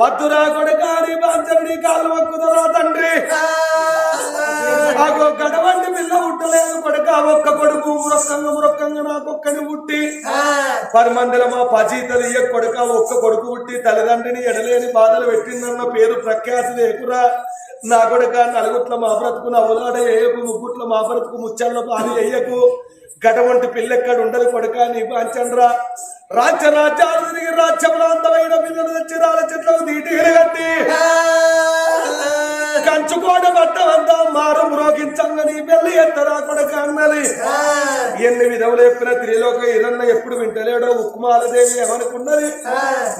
వద్దురా కొడుకాని బాంచరుడి కాళ్ళు మొక్కుదరా తండ్రి. నాకు గడవండి పిల్ల పుట్టలేదు కొడుక ఒక్క కొడుకు మురొక్కంగా మురొక్కంగా నాకొక్కని పుట్టి. పది మందిలో మా పచీతలు ఇయ్య కొడుక ఒక్క కొడుకు పుట్టి తల్లిదండ్రిని ఎడలేని బాధలు పెట్టిందన్న పేరు ప్రఖ్యాతి లేకురా. నా కొడుక నలుగుట్ల మా బ్రతుకు నవ్వులాడ వేయకు ముగ్గుట్ల మా బ్రతుకు ముచ్చల్లో పాలు వేయకు గడవంటి పిల్లెక్కడ ఉండదు కొడుక నీ పాంచండ్రా రాజ్య రాజ్యాలు తిరిగి రాజ్యంలో అందమైన పిల్లలు తెచ్చి రాళ్ళ చెట్లకు దీటిగిరి కట్టి. కంచుకోడ పట్టవంతా మారు మ్రోగించంగా నీ పెళ్ళి ఎత్తరా కొడుక అన్నది. ఎన్ని విధములు చెప్పిన త్రిలోక ఇదన్న ఎప్పుడు వింటలేడో ఉక్కుమాలదేవి ఏమనుకున్నది?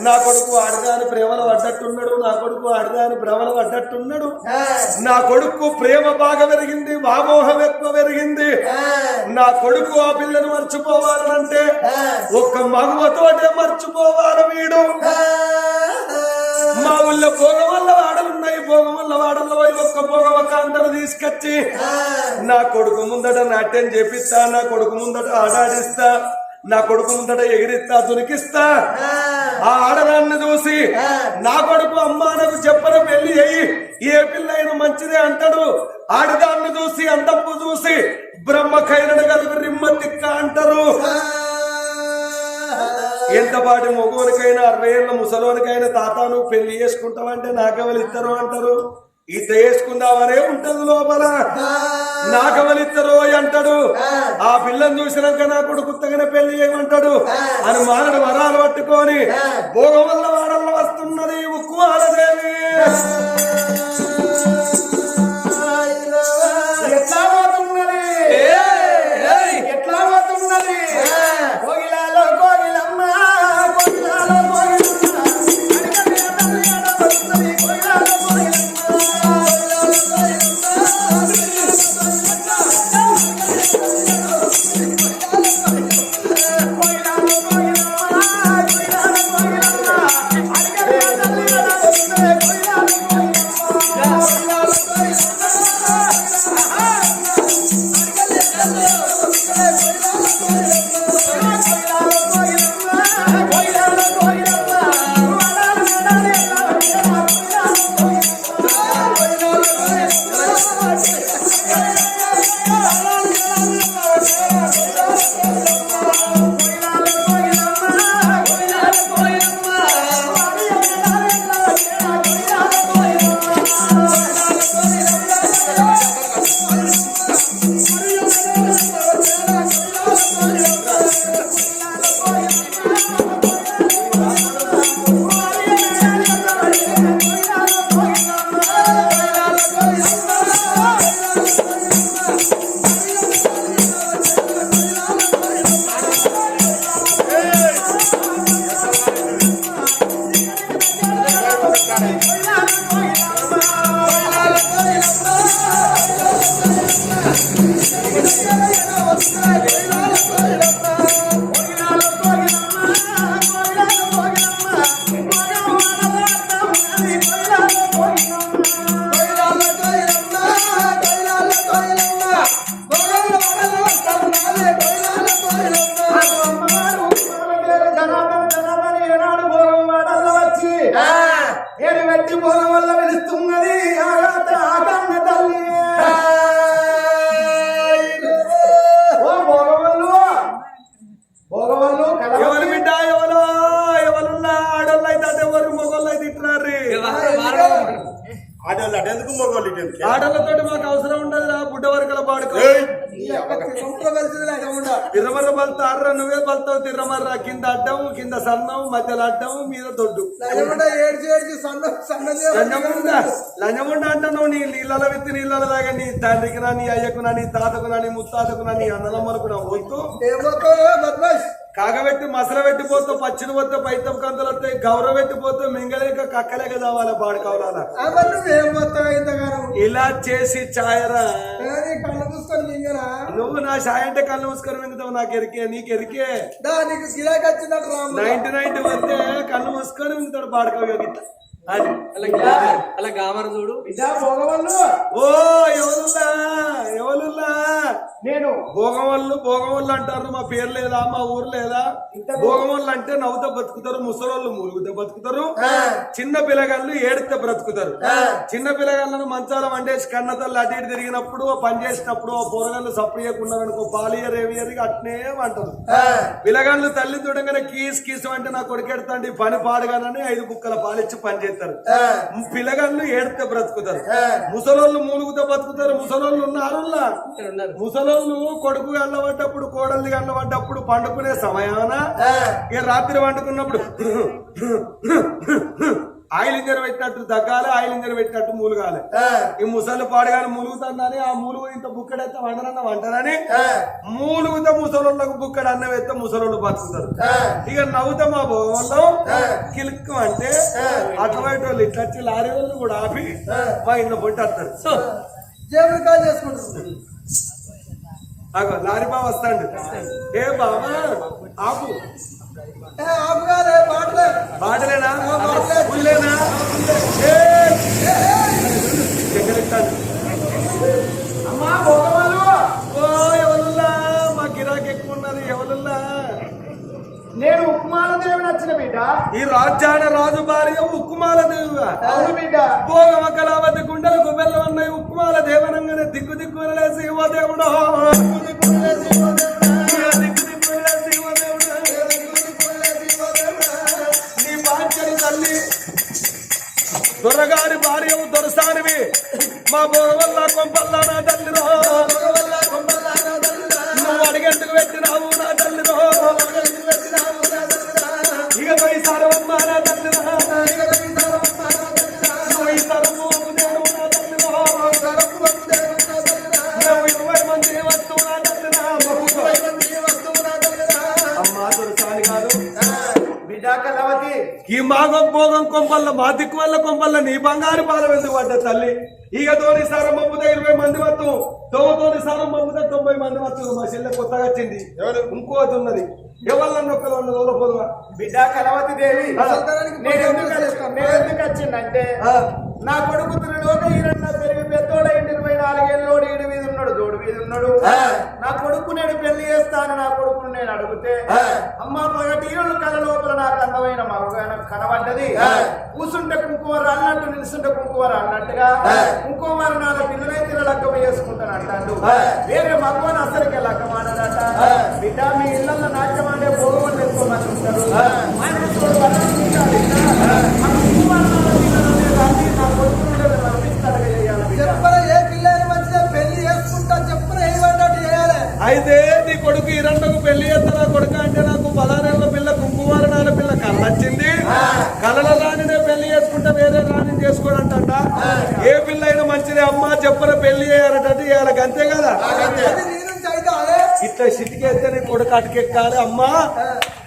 నా కొడుకు ఆడదాని ప్రేమలు పడ్డట్టున్నాడు నా కొడుకు ఆడదాని భ్రమలు పడ్డట్టున్నాడు. నా కొడుకు ప్రేమ బాగా పెరిగింది వామోహం ఎక్కువ పెరిగింది. నా కొడుకు ఆ పిల్లను మర్చిపోవాలంటే ఒక్క మగువతోటే మర్చిపోవాలి వీడు. మా ఊళ్ళో భోగం భోగం వల్ల వాడల్లో పోయి ఒక్క ఒక అందరూ తీసుకొచ్చి నా కొడుకు ముందట నాట్యం చేపిస్తా నా కొడుకు ముందట ఆడాడిస్తా నా కొడుకు ముందట ఎగిరిస్తా దునికిస్తా. ఆ. ఆడదాన్ని చూసి నా కొడుకు అమ్మా నాకు చెప్పన పెళ్ళి అయ్యి ఏ పిల్లైన మంచిదే అంటాడు. ఆడదాన్ని చూసి అంతప్పు చూసి బ్రహ్మ ఖైరణ కలుగు రిమ్మ తిక్క అంటారు. ఎంతపాటి మగవునికైనా అరవై ఏళ్ళ ముసలోనికైనా తాత నువ్వు పెళ్ళి చేసుకుంటావంటే నాకెవరు ఇద్దరు అంటారు. ఈత వేసుకుందామనే ఉంటది లోపల. నాకెవరు ఇద్దరు అంటాడు. ఆ పిల్లని చూసినాక నా కొడుకు పెళ్ళి చేయమంటాడు. అని మానడు వరాలు పట్టుకొని భోగం వల్ల వాడల్లో ఆటలతోటి మాకు అవసరం ఉండదు రా బుడ్డ వరకల పాడుకో. ఏయ్! తిర్రమర్ర బలుతారు నువ్వే బలుతావు తిర్రమర్ర కింద అడ్డం కింద సన్నం మధ్యలో అడ్డం మీద దొడ్డు. లంజముండ అంటున్నావు నీ నీళ్ళలో విత్తి నీళ్ళలో దాకా నీ తండ్రికి నా నీ అయ్యకు నా నీ తాతకు నా నీ ముత్తాతకు నా నీ అన్నదమ్మలకు నా వద్దు కాగబెట్టి మసల పెట్టిపోతే పచ్చిని పోతే పైతం కంతలు వస్తాయి గౌరవ పెట్టిపోతే మింగలేక కక్కలేక కావాలా? పాడు కావాలా ఇలా చేసి ఛాయరా మింగరా? నువ్వు నా ఛాయ్ అంటే కళ్ళు మూసుకొని మింగుతావు నాకు ఎరికే నీకు ఎరికే. నైన్టీ నైన్టీ వస్తే కళ్ళు మూసుకొని మింగుతాడు పాడుకోవాలి. అలా అలా గ్లామర్ చూడు. ఓ! నేను భోగమల్లు భోగమల్లు అంటారు. మా పేరు లేదా మా ఊరు లేదా? భోగమల్లు అంటే నవ్వుతా బతుకుతారు ముసలోళ్ళు మూలుగుతా బతుకుతారు చిన్న పిల్లగాళ్ళు ఏడితే బ్రతుకుతారు. చిన్న పిల్లగాళ్ళను మంచాల వండేసి కన్నతల్లి అటు ఇటు తిరిగినప్పుడు పని చేసినప్పుడు ఓ పోరగాళ్ళు చేయకున్నారనుకో పాలియర్ ఏవియర్ అట్నే అంటారు. పిల్లగాళ్ళు తల్లి చూడగానే కీస్ కీసు అంటే నా కొడుకెడతాండి పని పాడగానని ఐదు బుక్కల పాలిచ్చి పని చేస్తారు. పిల్లగాళ్ళు ఏడితే బ్రతుకుతారు. ముసలోళ్ళు మూలుగుతో బతుకుతారు ముసలోళ్ళు ఉన్నారు ముసలోళ్ళు కొడుకు గల్లబడ్డప్పుడు కోడల్ని గల్లబడ్డప్పుడు పండుకునే సమయాన? ఇక రాత్రి వండుకున్నప్పుడు ఆయిల్ ఇంజన్ పెట్టినట్టు తగ్గాలి ఆయిల్ ఇంజన్ పెట్టినట్టు మూలుగాలి. ఈ ముసలు పాడగానే మూలుగుతుందని ఆ మూలుగు ఇంత బుక్కడైతే వండరన్న వంటనని మూలుగుతో ముసలోళ్ళకు బుక్కడు అన్నం వేస్తే ముసలోళ్ళు బతుకుతారు. ఇక నవ్వుతా మా భవనంలో కిలుక్కు అంటే అటువైపు వాళ్ళు ఇట్లా వచ్చి లారీ వాళ్ళు కూడా ఆపి మా ఇంట్లో పొట్టి వస్తారు జేబులు కాల్ చేసుకుంటున్నాను అగో లారీ బావ వస్తాడు. ఏ బాబా ఆపు. ఆపుగానే మాటలే. బాటలేనా పుల్లేనా ఏ! ఎక్కడెక్కాడు? అమ్మా భోగవాళ్ళు ఓ ఎవరుల్లా మా గిరాకీ ఎక్కువ ఉన్నది ఎవరుల్లా నేను ఉప్మాల దేవి నచ్చిన బిడ్డ ఈ రాజ్యాన రాజు భార్య ఉక్కుమాల దేవుగా అవును బిడ్డ. భోగమ కళావతి గుండెలు గుబెల్ల ఉన్నాయి. ఉక్కుమాల దేవనంగానే దిక్కు దిక్కు ఓ దేవుడు. దిక్కు దిక్కు నీ తల్లి దొరగారి భార్య దొరసానివి. మా బోగవల్ల కొంపల్ల నా తల్లిరో. నువ్వు అడిగెందుకు ఈ మాగం భోగం కొంపల్ల మా దిక్కు వల్ల కొంపల్ల నీ బంగారు పాల ఎందుకు పడ్డ తల్లి? ఇక తోని సారం పంపుతే ఇరవై మంది వత్తు తోతోని సారం పంపుతే తొంభై మంది వత్తు మా చెల్లె కొత్తగా వచ్చింది. ఇంకోటి ఉన్నది. ఎవరన్నా ఒక్కరు ఉన్నది ఓలపోదువా బిడ్డ కలవతి దేవి. నేను ఎందుకు నేను ఎందుకు వచ్చిందంటే నా కొడుకు త్రిలోక ఈరన్న పెరిగి పెద్దోడ నాలుగేళ్ళోడు ఈడు మీద ఉన్నాడు జోడు మీద ఉన్నాడు. నా కొడుకు నేను పెళ్ళి చేస్తాను నా కొడుకును నేను అడిగితే. అమ్మ పగటీరులు కళ లోపల నాకు అందమైన మగ కనబడ్డది. కూసుంటే కుంకుమర అన్నట్టు నిలుస్తుంటే కుంకుమర అన్నట్టుగా కుంకుమర నాలుగు పిల్లలైతే లక్క వేసుకుంటాను అంటాడు. వేరే మగవాని అసలుకే లక్క మాడదట బిడ్డ మీ ఇళ్ళల్లో నాట్యం అంటే భోగవన్ ఎక్కువమంది ఉంటారు మా ఇంట్లో చూడు వరం ఉండాలి. మన కుంకుమర నాలుగు పిల్లలనే రాసి నా కొడుకును నేను పంపిస్తాను చేయాలి బిడ్డ. చెప్పరా ఏ పిల్లని మంచిగా పెళ్ళి చేసుకుంటా చెప్పరా ఏమంటాడు చేయాలి అయితే నీ కొడుకు ఈ రెండుకు పెళ్ళి చేస్తా కొడుకు అంటే నాకు పలారేళ్ళ పిల్ల కుంకుమారణాల పిల్ల కళ్ళ వచ్చింది కళల రాణినే పెళ్ళి చేసుకుంటే వేరే రాణిని చేసుకోడంట ఏ పిల్ల అయినా మంచిదే అమ్మా చెప్పన పెళ్ళి చేయాలట చేయాలి అంతే కదా? ఇట్లా సిటికేస్తే నీ కొడుకు అటుకెక్కాలి అమ్మా.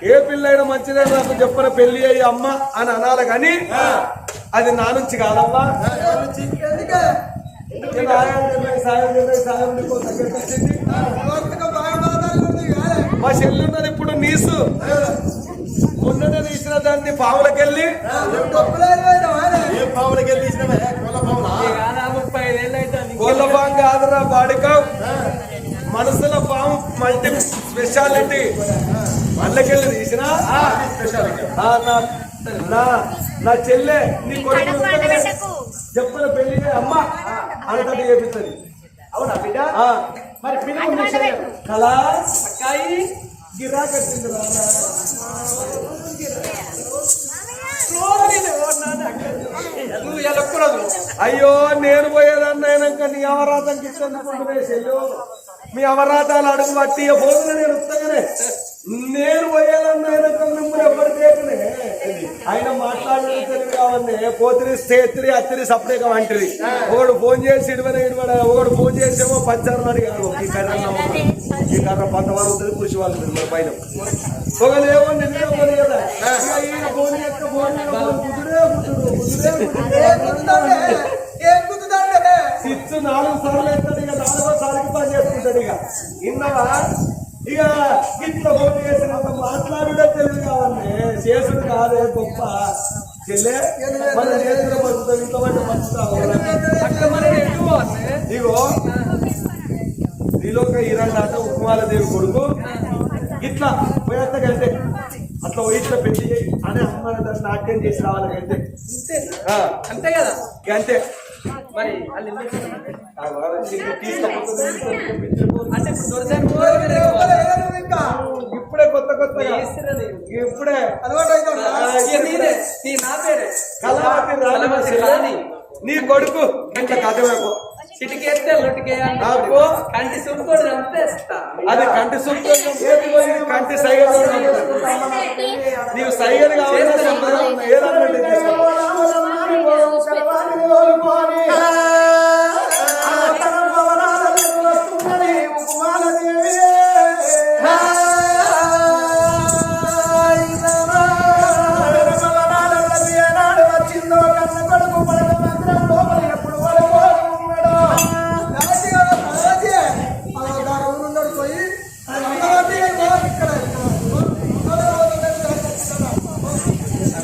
ఏ పిల్ల అయినా మంచిదే నాకు చెప్పన పెళ్ళి అయ్యి అమ్మా అని అనాలి కానీ అది నా నుంచి కాదమ్మా. మా చెల్లున్నది ఇప్పుడు నీసు. మొన్ననే తీసిన దాన్ని పావులకెళ్ళి కోళ్ళ పాము కాదురా బాడిక మనసుల పాము మల్టీ స్పెషాలిటీ. మళ్ళకెళ్ళి తీసిన? ఆ, నా నా నా చెల్లె నీ కొడుకు చెప్పిన పెళ్ళి అమ్మ. అంతటి చేపిస్తుంది అవునా బిడ్డ? ఆ, మరి చెల్లెలు. కళా అక్కాయి గిరాకట్టింది రా అయ్యో నేను పోయేదన్నైనాక నీ అవరాధం కింద చెల్లు మీ అవరాధాలు అడుగు పట్టి పోతున్నా నేను ఉత్తగానే. నేను చేయకనే ఆయన మాట్లాడేది తెలివి కావన్నే పోతిరి సేత్రి అత్తిరి సపరేట్ వంటిది ఒకడు ఫోన్ చేసి ఇడవన ఇడవడ ఒకడు ఫోన్ చేసేమో పంచారు అడిగాడు. ఈ కర్ర ఈ కర్ర పంట వాళ్ళు ఉంటుంది కృషి వాళ్ళు ఉంటుంది మన పైన. ఒకలేమో నిన్నే పోనీ కదా ఇక ఈయన ఫోన్ చేస్తే ఫోన్ మీద ఫోన్ కుదురే కుదురు కుదురే కుదురు ఏం కుదుదండే ఏం కుదుదండే సిక్స్ నాలుగు సార్లు ఎత్తాడు ఇక నాలుగో సార్లు పని చేసుకుంటాడు ఇక. ఇన్నవా ఇక ఇట్లా ఫోన్ చేసినంత మాట్లాడుడే తెలివి కావాలి చేసుడు కాదే గొప్ప. మన చేతిలో పడుతుంది ఇంత మంది పంచుతావు ఇగో నీలోక ఇరవై ఉమాలదేవి కొడుకు. ఇట్లా పోయేత్తగంటే అట్లా ఇట్లా పెళ్ళి చేయి. అని అమ్మ నాట్యం చేసి రావాలి అంతే కదా? అంతే. మరి తీసుకపోతుంది. ఇప్పుడే నీ నా పేరే? కళావతి కళావతి రాణి రాణి. నీ కొడుకు. ఇట్లా కథ వైపు. చిటికేస్తే లొట్టికేయాలి నాకు కంటి చంపేస్తా. అది కంటి సుఖం కంటి సైగలు నీవు సైగలు కావాలి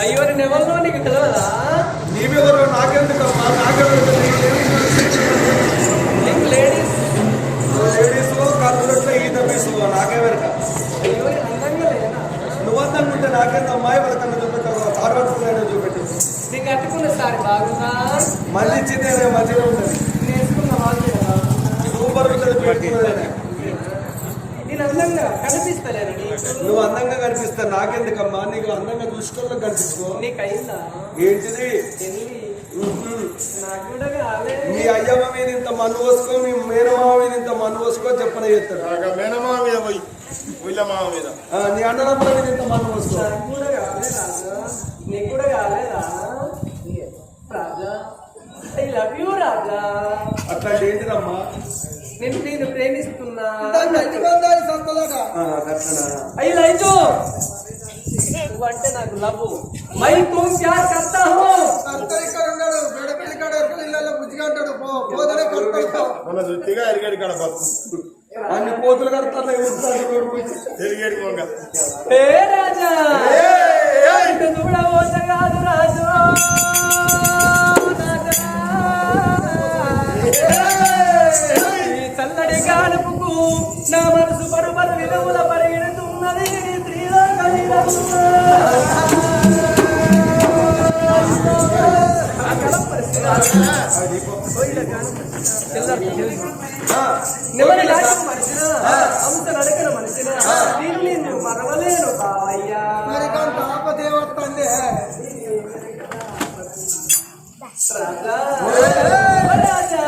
అయ్యో నేను ఎవరినో నీకు తెలియదా నీవెవరు నాకెందుకమ్మా నాకెవరు నీకు లేడీస్? లేడీస్ కర్నూలు ఈత పీసు నాకెవరక అయ్యో నేను అందంగా లేనా? నువ్వందనుకుంటే నాకేందమ్మా ఎవరికన్నా చూపెట్టావు పార్వతి చూపెట్టు నీకు కట్టుకున్న సారి బాగుందా? మళ్ళీ ఇచ్చిందే మంచిగా ఉంటుంది నేర్చుకున్న సూపర్ ఉంటుంది పెట్టుకున్నదేనే. నేను అందంగా కనిపిస్తలేను. నీకు నువ్వు అందంగా కనిపిస్తా నాకెందుకమ్మా? నీకు అందంగా చూసుకోవాలి కనిపించుకో. ఏంటిది? మీ అయ్యమ్మ మీద ఇంత మన్ను పోసుకో మీ మేనమామ మీద ఇంత మన్ను పోసుకో చెప్పన చేస్తాడు మేనమామ మీద పోయి వీళ్ళ మామ మీద. ఆ, నీ అన్నదమ్ముల మీద ఇంత మన్ను పోసుకో నాకు కూడా రాజా. కాలేదా Raja. I love you Raja. అట్లాంటి ఏంటిదమ్మా? నేను నేను ప్రేమిస్తున్నా. దాని మంచి బంధాలు సత్తదట. ఆ, అట్లనా ఐ లైక్ యూ నువ్వంటే నాకు love my Tum Pyaar కర్తా who భర్త ఇక్కడ ఉన్నాడు బెడపల్లి కాడ ఇళ్ళల్లో బుజ్జిగా అంటాడు పో పోదనే కొడతాడు మన దృష్టిగా ఎరిగేడు కాడ బతుకు అన్ని కోతులు కడతాను కొడుకు ఎరిగేడు కొంగ ఏ రాజా! ఇటు చూడబోత కాదు రాజు. గాడుపుకు నా మనసు పరుపరు విలువల పరిగెడుతున్నది నెమ్మది లాంటి మనిషిన? అంత నడకన మనిషిన? నేను నిన్ను మరవలేను బావయ్యా మరి కొంత ఆపదేవత్తండి రాజా.